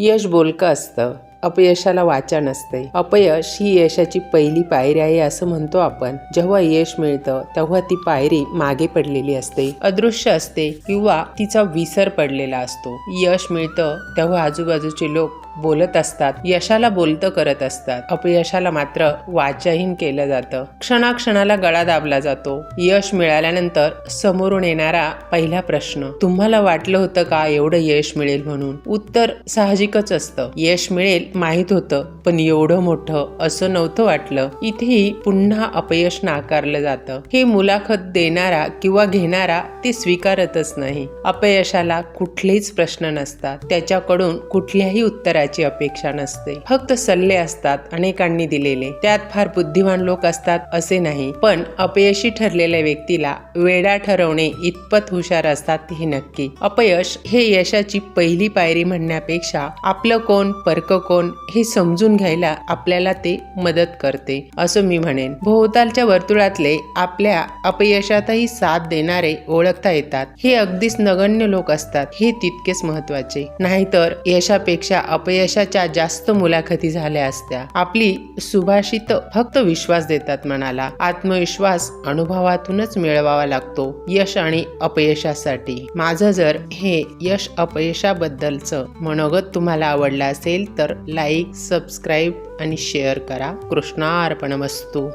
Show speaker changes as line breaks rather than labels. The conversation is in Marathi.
यश बोलकं असतं. अपयशाला वाचा नसते. अपयश ही यशाची पहिली पायरी आहे असं म्हणतो आपण. जेव्हा यश मिळतं तेव्हा ती पायरी मागे पडलेली असते. अदृश्य असते किंवा तिचा विसर पडलेला असतो. यश मिळतं तेव्हा आजूबाजूचे लोक बोलत असतात यशाला बोलतं करत असतात. अपयशाला मात्र वाचाहीन केलं जातं. क्षणाक्षणाला गळा दाबला जातो. यश मिळाल्यानंतर समोरून येणारा पहिला प्रश्न तुम्हाला वाटलं होतं का एवढं यश मिळेल म्हणून? उत्तर साहजिकच असतं. यश मिळेल माहीत होतं पण एवढं मोठं असं नव्हतं वाटलं. इथेही पुन्हा अपयश नाकारलं जातं. हे मुलाखत देणारा किंवा घेणारा ते स्वीकारतच नाही. अपयशाला कुठलेच प्रश्न नसतात. त्याच्याकडून कुठल्याही उत्तराची अपेक्षा नसते. फक्त सल्ले असतात अनेकांनी दिलेले. त्यात फार बुद्धिमान लोक असतात असे नाही. पण अपयशी ठरलेल्या व्यक्तीला वेडा ठरवणे इतपत हुशार असतात हे नक्की. अपयश हे यशाची पहिली पायरी म्हणण्यापेक्षा आपलं कोण परक कोण हे समजून घ्यायला आपल्याला ते मदत करते असं मी म्हणेन. भोवतालच्या वर्तुळातले आपल्या अपयशातही साथ देणारे ओळखता येतात. हे अगदीच नगण्य लोक असतात हे तितकेच महत्त्वाचे नाहीतर यशापेक्षा अपयशाच्या जास्त मुलाखती झाल्या असत्या. आपली सुभाषित फक्त विश्वास देतात मनाला. आत्मविश्वास अनुभवातूनच मिळवावा लागतो यश आणि अपयशासाठी. माझं जर हे यश अपयशाबद्दलचं मनोगत तुम्हाला आवडलं असेल तर लाईक सबस्क्राईब आणि शेअर करा. कृष्णा अर्पण वस्तू